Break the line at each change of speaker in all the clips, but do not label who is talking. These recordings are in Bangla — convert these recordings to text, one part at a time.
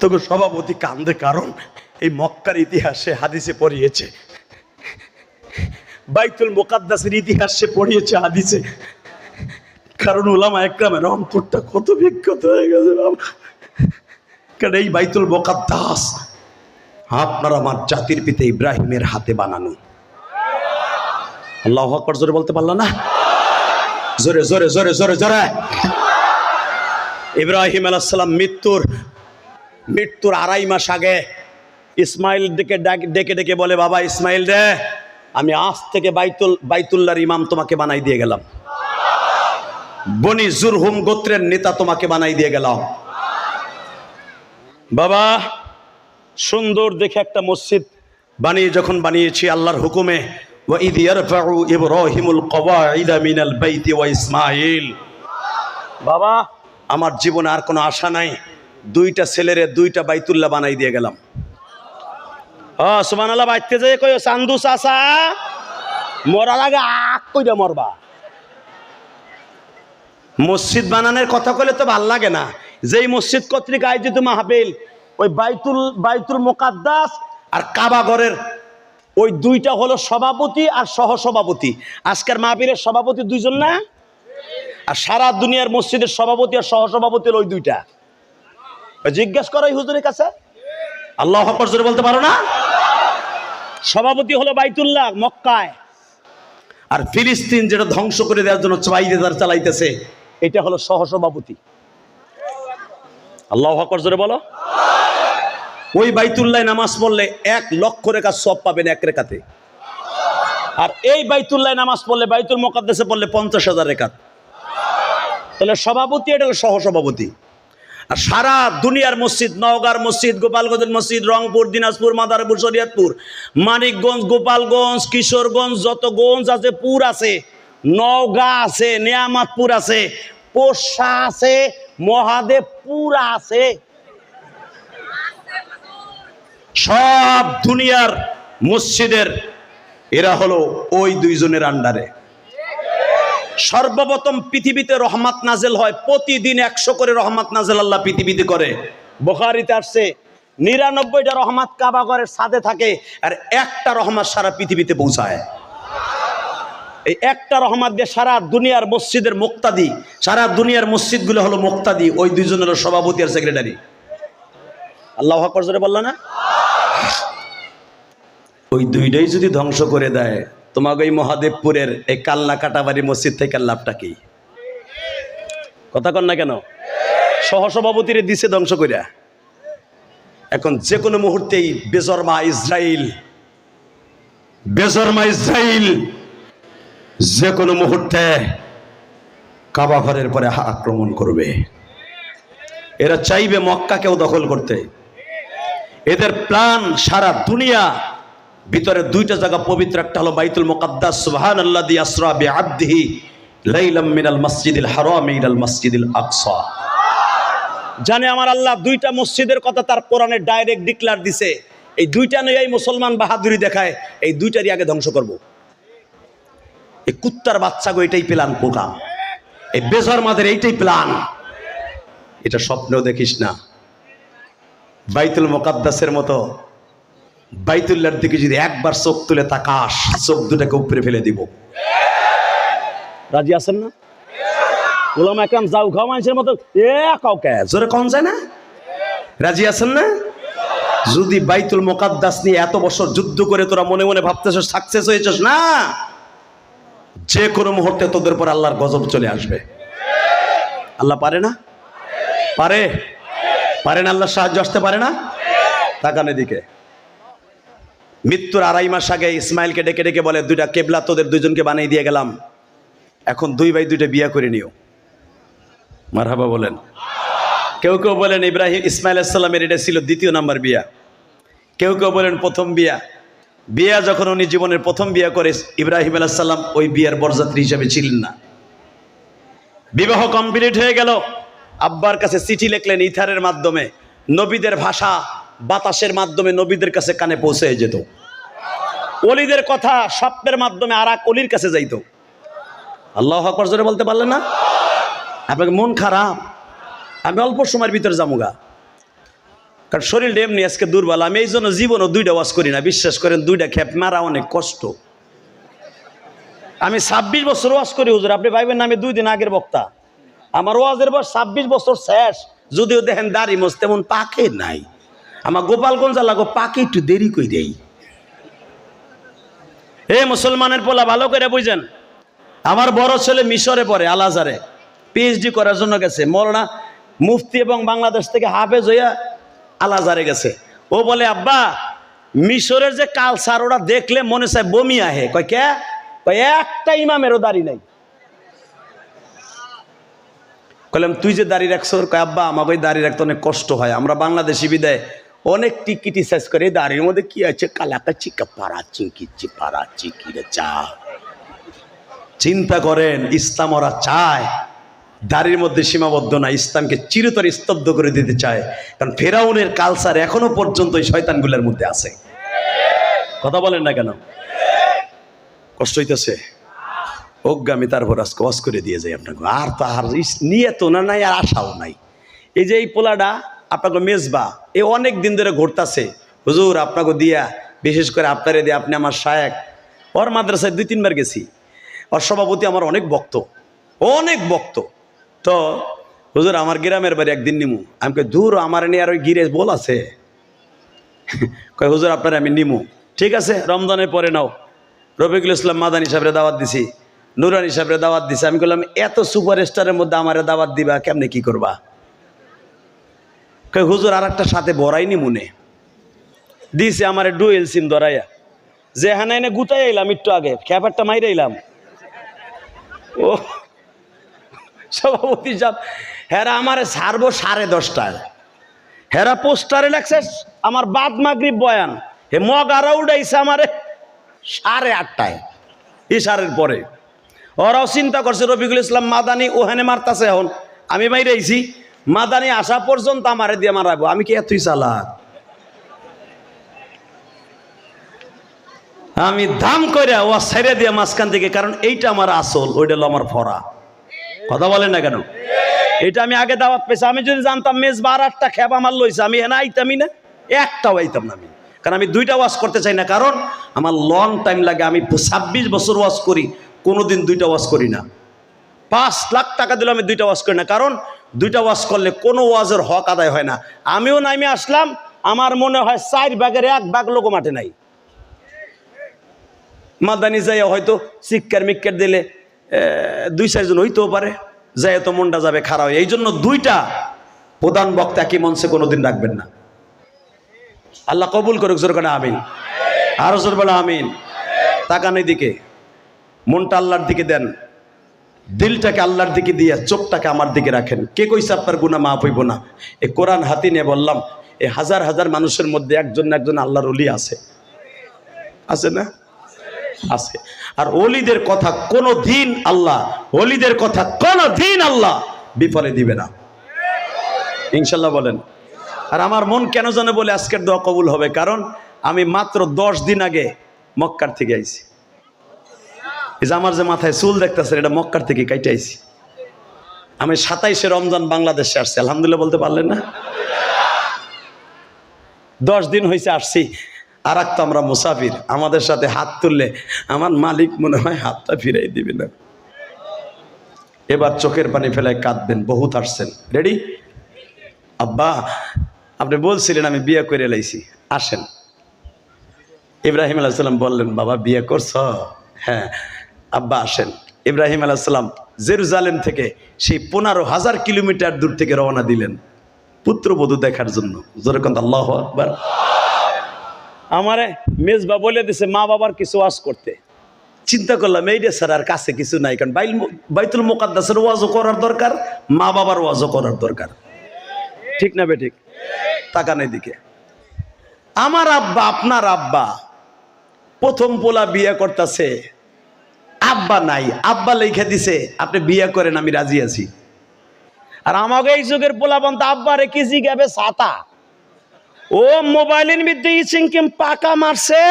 তোকে সভাপতি কান্দে কারণ এই মক্কার ইতিহাসে হাদিসে পড়িয়েছে। বাইতুল মোকাদ্দাসের ইতিহাসে পড়িয়েছে হাদিসে। কারণ ওলামা একরামের অন্তরটা কত বিক্ষত হয়ে গেছে কারণ এই বাইতুল মোকাদ্দাস? আপনার আমার জাতির পিতা ইব্রাহিমের হাতে বানানো। আল্লাহ আকবর, জোরে বলতে পারল না? জোরে জোরে জোরে জোরে জোরে। ইব্রাহিম আলাইসাল্লাম মৃত্যুর মৃত্যুর আড়াই মাস আগে ইসমাইল ডেকে ডাক- ডেকে ডেকে বলে বাবা ইসমাইল রে আমি আজ থেকে বাইতুল বাইতুল্লাহর ইমাম তোমাকে বানাই দিয়ে গেলাম বনি জুরহুম গোত্রের নেতা তোমাকে বানাই দিয়ে গেলাম বাবা সুন্দর দেখে একটা মসজিদ বানিয়ে যখন বানিয়েছি আল্লাহর হুকুমে وَإِذْ يَرْفَعُ إِبْرَاهِيمُ الْقَوَاعِدَ مِنَ الْبَيْتِ وَإِسْمَاعِيلُ বাবা আমার জীবনে আর কোনো আশা নাই দুইটা ছেলেরে দুইটা বাইতুল্লাহ বানাই দিয়ে গেলাম। আল্লাহ বাইতে যে কই মরা লাগে আক মরবা। মসজিদ বানানোর কথা তো ভালো লাগে না। যেই মসজিদ কর্তৃক আয়োজিত মাহফিল, ওই বাইতুল বাইতুল মোকাদ্দাস আর কাবাগরের ওই দুইটা হলো সভাপতি আর সহসভাপতি। আজকের মাহফিলের সভাপতি দুইজন না? আর সারা দুনিয়ার মসজিদের সভাপতি আর সহসভাপতি হলো ওই দুইটা। জিজ্ঞেস করো হুজুরের কাছে। আল্লাহ আকবর জোরে বলতে পারো না? সভাপতি হলো বাইতুল্লাহ মক্কায়। আর ফিলিস্তিন যেটা ধ্বংস করে দেওয়ার জন্য চাইদার চালাইতেছে এটা হলো সহসভাপতি। আল্লাহ আকবর জোরে বলো। ওই বাইতুল্লাহ নামাজ পড়লে এক লক্ষ রেখা সব পাবেন এক রেখাতে। আর এই বাইতুল্লাহ নামাজ পড়লে বাইতুল মোকাদ্দেসে পড়লে পঞ্চাশ হাজার রেখাত। তাহলে সভাপতি এটা হলো সহসভাপতি। আর সারা দুনিয়ার মসজিদ, নওগাঁর মসজিদ, গোপালগঞ্জের মসজিদ, রংপুর, দিনাজপুর, মাদারপুর, শরিয়তপুর, মানিকগঞ্জ, গোপালগঞ্জ, কিশোরগঞ্জ, যত গঞ্জ আছে, পুর আছে, নওগাঁ আছে, নিয়ামতপুর আছে পোষা আছে, মহাদেবপুর আছে। সব দুনিয়ার মসজিদের এরা হলো ওই দুইজনের আন্ডারে। সর্বপ্রথম পৃথিবীতে রহমাত নাজেল হয়, প্রতিদিন একশো করে রহমাত নাজেল আল্লাহ পৃথিবীতে করে। বোখারিতে আসছে, নিরানব্বইটা রহমাত কাবাগরের সাথে থাকে আর একটা রহমাত সারা পৃথিবীতে পৌঁছায়। এই একটা রহমাত দিয়ে সারা দুনিয়ার মসজিদের মুক্তাদি, সারা দুনিয়ার মসজিদগুলো হলো মুক্তাদি, ওই দুইজন হলো সভাপতি আর সেক্রেটারি। আল্লাহ আকবর বলল না? ওই দুইটাই যদি ধ্বংস করে দেয় তোমাকে এই মহাদেবপুরের এই কাল্লা কাটাবাড়ি মসজিদ থেকে লাভটা কি? কথা কন না কেন? সহসভাপতিরে দিছে ধ্বংস করিয়া এখন যে কোনো মুহূর্তেই বেজরমা ইসরায়েল বেজরমা ইসরায়েল যে কোনো মুহূর্তে কাবা ঘরের পরে আক্রমণ করবে। এরা চাইবে মক্কাকেও দখল করতে। এদের প্ল্যান সারা দুনিয়া ভিতরে দুইটা জায়গা পবিত্র, একটা হলো বাইতুল মুকাদ্দাস, সুবহানাল্লাযী আসরা বিআবদিহি লাইলাম মিনাল মসজিদিল হারাম ইলাল মসজিদিল আকসা। জানে আমার আল্লাহ দুইটা মসজিদের কথা তার কোরআনে ডাইরেক্ট ডিক্লার দিছে। এই দুইটা নয় মুসলমান বাহাদুরি দেখায়, এই দুইটারই আগে ধ্বংস করব। এই কুত্তার বাচ্চা গো, এটাই প্ল্যান পোকা এই বেজর মাদের এইটাই প্ল্যান এটা স্বপ্নেও দেখিস না। বাইতুল মোকাদ্দাসের মতো বাইতুল্লার দিকে যদি একবার চোখ তুলে তাকাস, চোখ দুটাকে উপরে ফেলে দিব। রাজি আছেন না? ওলাম একরাম, যাও, খাও মানুষের মতো। এ কাউকে জোরে কম যায় না? রাজি আছেন না? যদি বাইতুল মোকাদ্দাস নিয়ে এত বছর যুদ্ধ করে তোরা মনে মনে ভাবতেছ সাকসেস হয়েছিস না? যে কোনো মুহূর্তে তোদের পর আল্লাহর গজব চলে আসবে। আল্লাহ পারে না? পারে। পারে না আল্লাহর সাহায্য আসতে পারে না? তাকান এদিকে। মৃত্যুর আড়াই মাস আগে ইসমাইলকে ডেকে ডেকে বলে, দুইটা কেবলা তোদের দুইজনকে বানিয়ে দিয়ে গেলাম। এখন দুই ভাই দুইটা বিয়া করে নিও। মারহাবা বলেন। কেউ কেউ বলেন, ইব্রাহিম ইসমাইল আসসালামের এটা ছিল দ্বিতীয় নাম্বার বিয়া। কেউ কেউ বলেন, প্রথম বিয়া। বিয়া যখন উনি জীবনের প্রথম বিয়া করে, ইব্রাহিম আলাইসাল্লাম ওই বিয়ার বরযাত্রী হিসাবে ছিলেন না। বিবাহ কমপ্লিট হয়ে গেল। আব্বার কাছে চিঠি লিখলেন ইথারের মাধ্যমে। নবীদের ভাষা বাতাসের মাধ্যমে নবীদের কাছে কানে পৌঁছে যেত। অলিদের কথা স্বপ্নের মাধ্যমে আর এক অলির কাছে যাইতো। আল্লাহ আকবর জোরে বলতে পারলেন না? আপনাকে মন খারাপ? আমি অল্প সময়ের ভিতরে যামুগা। কারণ শরীরটা এমনি আজকে দুর্বল, আমি এই জন্য জীবনও দুইটা ওয়াজ করি না। বিশ্বাস করেন, দুইটা খেপ মারা অনেক কষ্ট। আমি ছাব্বিশ বছর ওয়াজ করি, হুজুর। আপনি ভাইবেন না, আমি দুই দিন আগের বক্তা। আমার ওয়াজের বয়স ছাব্বিশ বছর শেষ। যদিও দেখেন দাড়ি মোজ তেমন পাকে নাই। আমার গোপালগঞ্জ লাগো পাকে একটু দেরি কই দেই। এ মুসলমানের পোলা, ভালো করে বুঝেন। আমার বড় ছেলে মিশরে পড়ে আলাজারে পিএইচডি করার জন্য গেছে। মরনা মুফতি এবং বাংলাদেশ থেকে হাফেজ হইয়া আলাজারে গেছে। ও বলে, আব্বা, মিশরের যে কালচার ওরা দেখলে মনে চায় বমি আহে। কয়, কে? একটা ইমামেরও দাড়ি নাই। কইলাম, তুই যে দাড়ি রাখছ? কয়, আব্বা, আমাকে দাড়ি রাখতে অনেক কষ্ট হয়। আমরা বাংলাদেশি বিদায় অনেক টিকিটি সাইজ করে দাড়ির মধ্যে কি আছে? কালাকা চিকা পাড়া চিকি চিপাড়া চিকি রে চা। চিন্তা করেন, ইসলাম ওরা চায়। দাড়ির মধ্যে সীমাবদ্ধ না, ইসলামকে চিরতর স্তব্ধ করে দিতে চায়। কারণ ফেরাউনের কালচার এখনও পর্যন্ত এই শয়তানগুলোর মধ্যে আছে। কথা বলেন না কেন? কষ্ট হইতেছে। অজ্ঞা আমি তারপর আজকে ওয়াজ করে দিয়ে যাই আপনাকে। আর তো আর নিয়ে তো না নাই, আর আশাও নাই। এই যে এই পোলাটা আপনাকে মেজবা। এ অনেক দিন ধরে ঘুরতাছে। হুজুর, আপনাকে দিয়া, বিশেষ করে আপনারে দিয়ে আপনি আমার শায়েক। ওর মাদ্রাসায় দুই, তিনবার গেছি। ওর সভাপতি আমার অনেক বক্ত অনেক বক্ত তো, হুজুর, আমার গ্রামের বাড়ি একদিন নিমু। আমি কই দূর আমার নিয়ে আর ওই গিরে বল আছে। কয় হুজুর, আপনার আমি নিমু। ঠিক আছে, রমজানের পরে নাও। রফিকুল ইসলাম মাদান হিসাবে দাওয়াত দিছি। নুরান হিসাবে দাওয়াত দিছি। আমি বললাম এত সুপার স্টারের মধ্যে আমারে দাওয়াত দিবা, কেমনে কি করবা? কয়, হুজুর আর একটা সাথে বড়াইনি মনে। দিছে আমার ডুয়েল সিম ধরাইয়া। যে হ্যাঁ এনে গুতাই এলাম একটু আগে খ্যাপারটা মাইরে এলাম ও, সভাপতি সাহেব, হেরা আমারে ছাড়বো সাড়ে দশটায়। হেরা পোস্টারে লেখছে, আমার বাদ মাগরিব বয়ান। হে মগারা উড়াইছে আমারে সাড়ে আটটায়, ইশারের পরে। ওরাও চিন্তা করছে, রফিকুল ইসলাম মাদানি ওখানে মারতাছে এখন। আমি বাইরে আইছি। মাদানি আসা পর্যন্ত আমারে দিয়ে মারাবো আমি কি এতই চালাক? আমি দাম করে ও ছেড়ে দিয়ে মাঝখান থেকে, কারণ এইটা আমার আসল, ওইটা হলো আমার ফরা। কথা বলেন না কেন? এটা আমি আগে দাওয়াত পেয়েছি। আমি যদি জানতাম মেজ বার আটটা খেপ আমার লইছে, আমি এখানে আইতামই না, একটাও আইতাম না আমি। কারণ আমি দুইটা ওয়াশ করতে চাই না, কারণ আমার লং টাইম লাগে। আমি ছাব্বিশ বছর ওয়াশ করি, কোনোদিন দুইটা ওয়াশ করি না। পাঁচ লাখ টাকা দিলে আমি দুইটা ওয়াশ করি না, কারণ দুইটা ওয়াজ করলে কোনো ওয়াজের হক আদায় হয় না। আমিও নামে আসলাম, আমার মনে হয় চার ভাগের এক ভাগ লোক মাঠে নাই। মাদানি যাইয়া হয়তো চিক্কার মিক্কার দিলে দুই চারজন হইতেও পারে যাই তো মনটা যাবে খারাপ এই জন্য দুইটা প্রধান বক্তা কি মঞ্চে কোনোদিন রাখবেন না। আল্লাহ কবুল করুক, জোর করে আমিন। আরও জোর বলে, আমিন। তাকান দিকে মনটা আল্লাহর দিকে দেন। দিলটাকে আল্লাহর দিকে দিয়ে, চোখটাকে আমার দিকে রাখেন। কে কইছে আপনার গুণা মাফ হইব না? এ কোরআন হাতি নিয়ে বললাম এই হাজার হাজার মানুষের মধ্যে একজন না একজন আল্লাহর অলি আছে। আছে না? আছে। আর অলিদের কথা কোনো দিন আল্লাহ অলিদের কথা কোনো দিন আল্লাহ বিফলে দিবে না। ইনশাল্লাহ বলেন। আর আমার মন কেন জানে বলে আজকের দোয়া কবুল হবে? কারণ আমি মাত্র দশ দিন আগে মক্কার থেকে আইছি। এই যে আমার যে মাথায় চুল দেখতেছেন, এটা মক্কার থেকে কাইটে আইছি। আমি সাতাইশে রমজান বাংলাদেশে আসছি। আলহামদুলিল্লাহ বলতে পারলেন না? দশ দিন হয়েছে আসছি। আর তো আমরা মুসাফির। আমাদের সাথে হাত তুললে আমার মালিক মনে হয় হাতটা ফিরাই দিবে না। এবার চোখের পানি ফেলায় কাঁদবেন, বহুত আসছেন রেডি আব্বা, আপনি বলছিলেন আমি বিয়ে করে লাইছি। আসেন। ইব্রাহিম আলাইসাল্লাম বললেন, বাবা, বিয়ে করছ? হ্যাঁ। আব্বা আসেন। ইব্রাহিম আলাইসাল্লাম জেরুজালেম থেকে সেই পনেরো হাজার কিলোমিটার দূর থেকে রওনা দিলেন পুত্রবধূ দেখার জন্য। যেরকম আল্লাহ আকবার। আমারে মেজবা বলে দিছে মা বাবার কিছু ওয়াজ করতে। চিন্তা করলাম এই রে স্যার আর কাছে কিছু নাই কারণ বাইল বাইতুল মোকাদ্দাসের ওয়াজও করার দরকার মা বাবার ওয়াজও করার দরকার। ঠিক না বে ঠিক তাকানের দিকে আমার আব্বা আপনার আব্বা প্রথম পোলা বিয়ে করতেছে আব্বা নাই, আব্বা লেখা দিছে, আপনি বিয়ে করেন, আমি রাজি আছি। আর আমাকে এই যুগের পোলা বন্ধ আব্বারে কি জিগাবে ছাতা? ও মোবাইলের মধ্যে ইচিংকিম পাকা মারছে।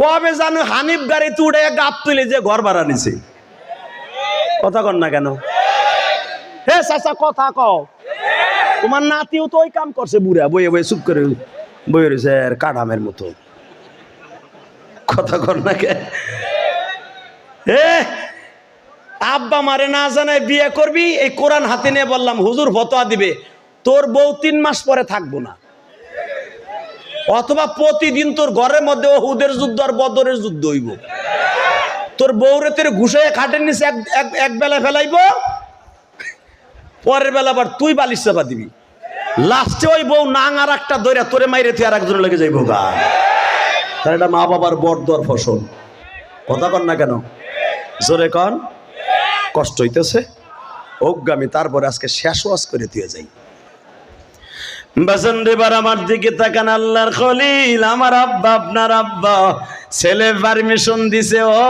কবে জানো হানিফ গাড়িতে উঠে গাপ তুলে যে ঘর ভাড়া নিছে। কথা কন না কেন? হে চাচা, কথা কও। তোমার নাতিও তো ওই কাম করছে বুড়া, বইয়ে বইয়ে চুপ করে বইয়ে রয়েছে কাঠামের মতো। কথা কর না কে আব্বা মারে না জানায় বিয়ে করবি? এই কোরআন হাতে নিয়ে বললাম, হুজুর ফতোয়া দিবে। তোর বউ তিন মাস পরে থাকব না। অথবা প্রতিদিন তোর ঘরের মধ্যে হুদের যুদ্ধ আর বদরের যুদ্ধ হইব। তোর বউরে তোর ঘুষে খাটের নিচে এক, এক- বেলা ফেলাইব, পরের বেলা আবার তুই বালিশ চাপা দিবি। লাস্টে ওই বউ নাং আর একটা দইরা তোরে মাইরে তুই আর একজন লেগে যাইব গা। তার এটা মা বাবার বরদর ফসল। কথা কন না কেন? জোরে কন। কষ্ট হইতেছে। অজ্ঞামী তারপরে আজকে শেষ ওয়াজ করে দিয়ে যাই। বাসন আমার দিকে তাকান আল্লাহর আমার আব্বা, আপনার আব্বা। ছেলে পারমিশন দিছে, ও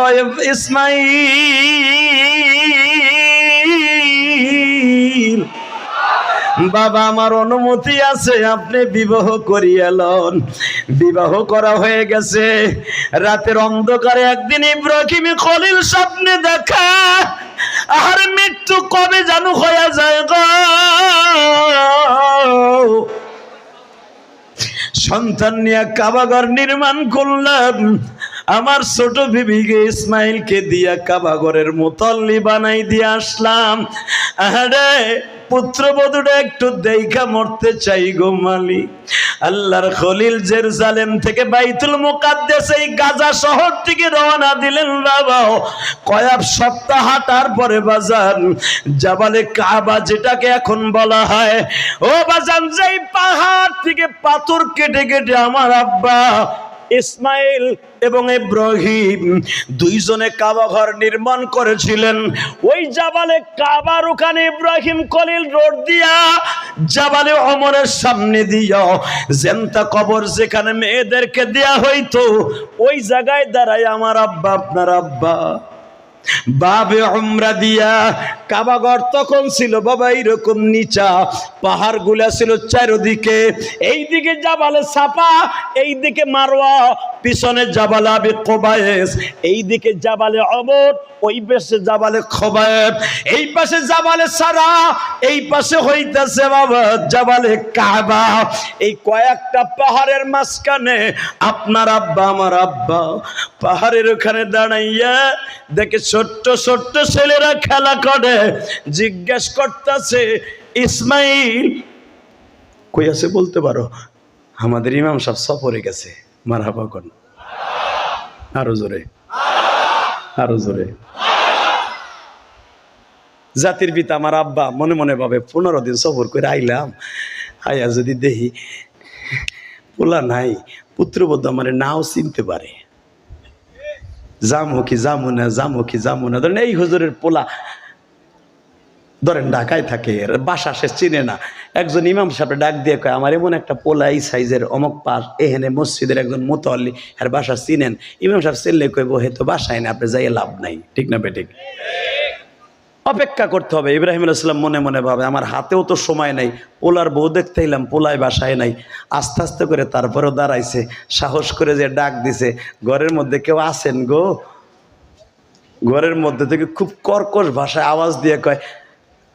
ইসমাইল বাবা, আমার অনুমতি আছে, আপনি বিবাহ করিয়ালন বিবাহ করা হয়ে গেছে। রাতের অন্ধকারে একদিন ইব্রাহিম খলিল স্বপ্নে দেখা, আর মৃত্যু কবে জানু হয়ে যায় গো? সন্তান নিয়ে কাবাগর নির্মাণ করলাম। আমার ছোট বিবিকে ইসমাইলকে দিয়া কাবাগরের মোতল্লি বানাই দিয়ে আসলাম। আরে পুত্রবধূটা একটু দেখা মরতে চাই গো মালি আল্লাহর খলিল জেরুজালেম থেকে বাইতুল মুকাদ্দেস এই গাজা শহর থেকে রওনা দিলেন বাবা। কয়েক সপ্তাহ হাঁটার পরে বাজান, জাবালে কাবা যেটাকে এখন বলা হয়, ও বাজান, যেই পাহাড় থেকে পাথর কেটে কেটে আমার আব্বা ইসমাইল এবং ইব্রাহিম দুইজনে কাবা ঘর নির্মাণ করেছিলেন। ওই জাবালে কাবার ওখানে ইব্রাহিম কলিল রোড দিয়া, জাবালে অমরের সামনে দিয়া, জেন্তা কবর যেখানে মেয়েদেরকে দেয়া হইতো, ওই জায়গায় দাঁড়ায় আমার আব্বা, আপনার আব্বা। বাবে উমরা দিয়া কাবাগর তখন ছিল বাবা এইরকম নিচা পাহাড়গুলা ছিল চারোদিকে। এইদিকে জাবালে সাপা, এইদিকে মারোয়া পিছনে জাবালে আবে কোবায়েস, এইদিকে জাবালে অমর ওই পাশে জাবালে খোবায়েব, এই পাশে জাবালে সারা, এই পাশে হইতাছে বাবা জাবালে কাবা। এই কয়েকটা পাহাড়ের মাঝখানে আপনার আব্বা, আমার আব্বা পাহাড়ের ওখানে দাঁড়াইয়া দেখে ছোট্ট ছোট্ট ছেলেরা খেলা করে। জিজ্ঞেস করতেছে, ইসমাইল, কই আছে বলতে পারো? আমাদের ইমাম সাহেব সফরে গেছে, মারহাবা কোন? আরও জোরে। আরও জোরে। জাতির পিতা আমার আব্বা মনে মনে ভাবে, পনেরো দিন সফর করে আইলাম আইয়া যদি দেখি পোলা নাই পুত্রবদ্ধ আমার নাও চিনতে পারে। জামু কি জামু না জামো কি জামু না। ধরেন এই হুজুরের পোলা ধরেন ঢাকায় থাকে বাসা সে চিনে না। একজন ইমাম সাহেব ডাক দিয়ে কয়, আমার এমন একটা পোলাই সাইজের অমক পাশ এখানে মসজিদের একজন মোতল্লি আর বাসা চিনেন। ইমাম সাহেব চিনলে কইব, হে তো বাসায় না, আপনি যাইয়ে লাভ নাই। ঠিক না বেঠিক? অপেক্ষা করতে হবে। ইব্রাহিম আলাইসাল্লাম মনে মনে ভাবে, আমার হাতেও তো সময় নাই, পোলার বউ দেখতে এলাম পোলায় বাসায় নাই। আস্তে আস্তে করে তারপরেও দাঁড়াইছে, সাহস করে যে ডাক দিছে, ঘরের মধ্যে কেউ আছেন গো? ঘরের মধ্যে থেকে খুব কর্কশ ভাষায় আওয়াজ দিয়ে কয়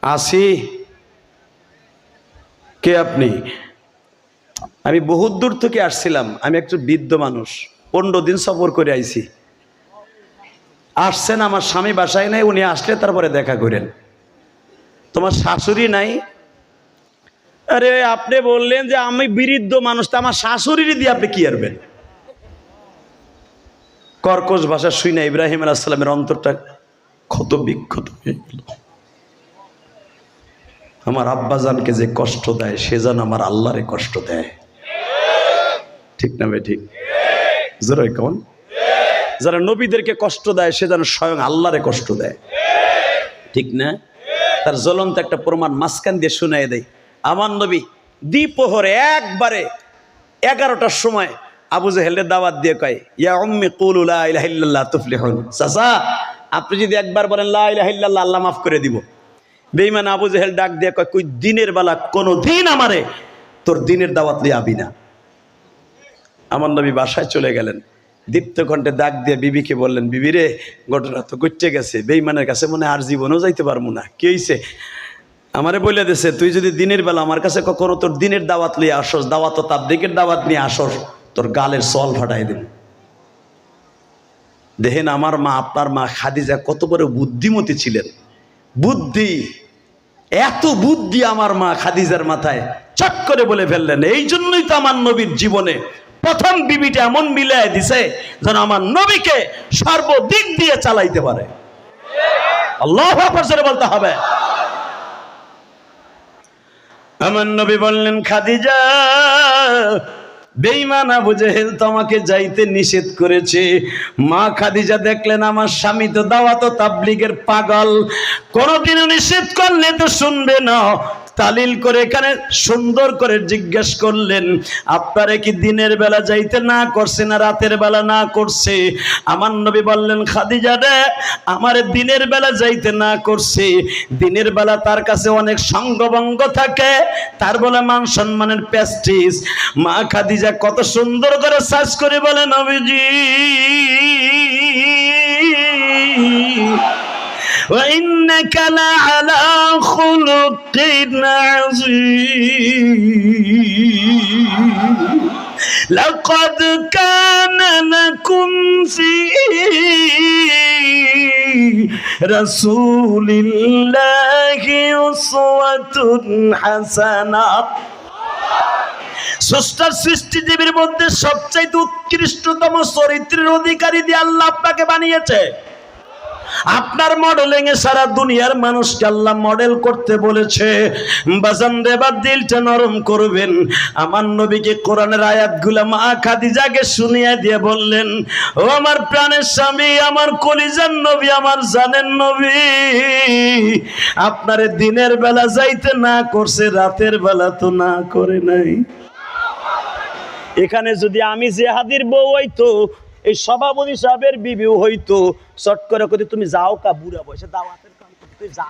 আসি। কে আপনি? আমি বহুত দূর থেকে আসছিলাম। আমি একজন বৃদ্ধ মানুষ। পনেরো দিন সফর করে আইছি। আসছেন আমার স্বামী বাসায় নাই, উনি আসলে তারপরে দেখা করেন। তোমার শাশুড়ি নাই? আরে, আপনি বললেন যে আমি বৃদ্ধ মানুষ, তো আমার শাশুড়িরই দিয়ে আপনি কি আরবেন? কর্কশ ভাষা শুই না, ইব্রাহিম আলাহিসাল্লামের অন্তরটা ক্ষত বিক্ষত হয়ে গেল। আমার আব্বাজানকে যে কষ্ট দেয়, সে যেন আমার আল্লাহরে কষ্ট দেয়। ঠিক না ভাই, ঠিক? জোরে কেমন যারা নবীদেরকে কষ্ট দেয়, সে যেন স্বয়ং আল্লাহরে কষ্ট দেয়। ঠিক না? তার জ্বলন্ত একটা প্রমাণ মাঝখান দিয়ে শুনাই দেয় আমার নবী দ্বিপোহরে একবারে এগারোটার সময় আবু জাহেলের দাওয়াত দিয়ে কয়, ইয়া উম্মি কুলু লা ইলাহা ইল্লাল্লাহ তুফলিহুন। চাচা, আপনি যদি একবার বলেন, লা ইলাহা আল্লাহ মাফ করে দিব। বেঈমান আবু জেহেল ডাক দিয়ে কয়, কই, দিনের বেলা কোনো দিন আমারে তোর দিনের দাওয়াত লিয়ে আবি না? আমার নবী বাসায় চলে গেলেন। দীপ্ত কণ্ঠে ডাক দিয়ে বিবিকে বললেন, বিবি রে, ঘটনা তো করতে গেছে বেইমানের কাছে মনে আর জীবনও যাইতে পারব না। কি হয়েছে আমারে বলে দিছে, তুই যদি দিনের বেলা আমার কাছে কখনো তোর দিনের দাওয়াত নিয়ে আসস, দাওয়াত ও তাবলিকের দাওয়াত নিয়ে আসস, তোর গালের সল ফাটাই দিন দেখেন আমার মা, আপনার মা খাদিজা কত বড় বুদ্ধিমতী ছিলেন। বুদ্ধি, এত বুদ্ধি আমার মা খাদিজার মাথায়, চট করে বলে ফেললেন, এই জন্যই তো আমার নবীর জীবনে প্রথম বিবিটা এমন মিলাই দিছে যেন আমার নবীকে সর্বদিক দিয়ে চালাইতে পারে। আল্লাহ বলতে হবে। আমার নবী বললেন, খাদিজা বেইমান আবু জেহেল তোমাকে যাইতে নিষেধ করেছে। মা খাদিজা দেখলেন, আমার স্বামী তো দাওয়াত তাবলিগের পাগল। কোনদিনও নিষেধ করলে তো শুনবে না। তালিল করে এখানে সুন্দর করে জিজ্ঞেস করলেন, আপনারে কি দিনের বেলা যাইতে না করছে না রাতের বেলা না করছে? আমার নবী বললেন, খাদিজা রে, আমার দিনের বেলা যাইতে না করছে। দিনের বেলা তার কাছে অনেক সঙ্গভঙ্গ থাকে, তার বলে মান সম্মানের প্যাস্টিস মা খাদিজা কত সুন্দর করে সার্চ করে বলে, নবীজি وإنك لعلى خلق عظيم لقد كان لكم في رسول الله أسوة حسنة স্রষ্টার সৃষ্টিজীবীর মধ্যে সবচাইতে উৎকৃষ্টতম চরিত্রের অধিকারী দিয়ে আল্লাহ আপনাকে বানিয়েছে আপনার মডেলিং এ সারা দুনিয়ার মানুষকে আল্লাহ মডেল করতে বলেছে, বাজান দেবার দিলটা নরম করবেন। আমার নবীকে কোরআনের আয়াতগুলা মা খাদিজাকে শুনিয়ে দিয়ে বললেন, ও আমার প্রাণের স্বামী, আমার কলিজার নবী, আমার জানেন নবী, আপনারে দিনের বেলা যাইতে না করছে, রাতের বেলা তো না করে নাই। এখানে যদি আমি জেহাদির বউ হইতো এই সভাপতি সাহেবের বিবিও হইতো। চট করে তুমি যাও কা, বুড়া বয়সে দাওয়াতের কাম করতে যা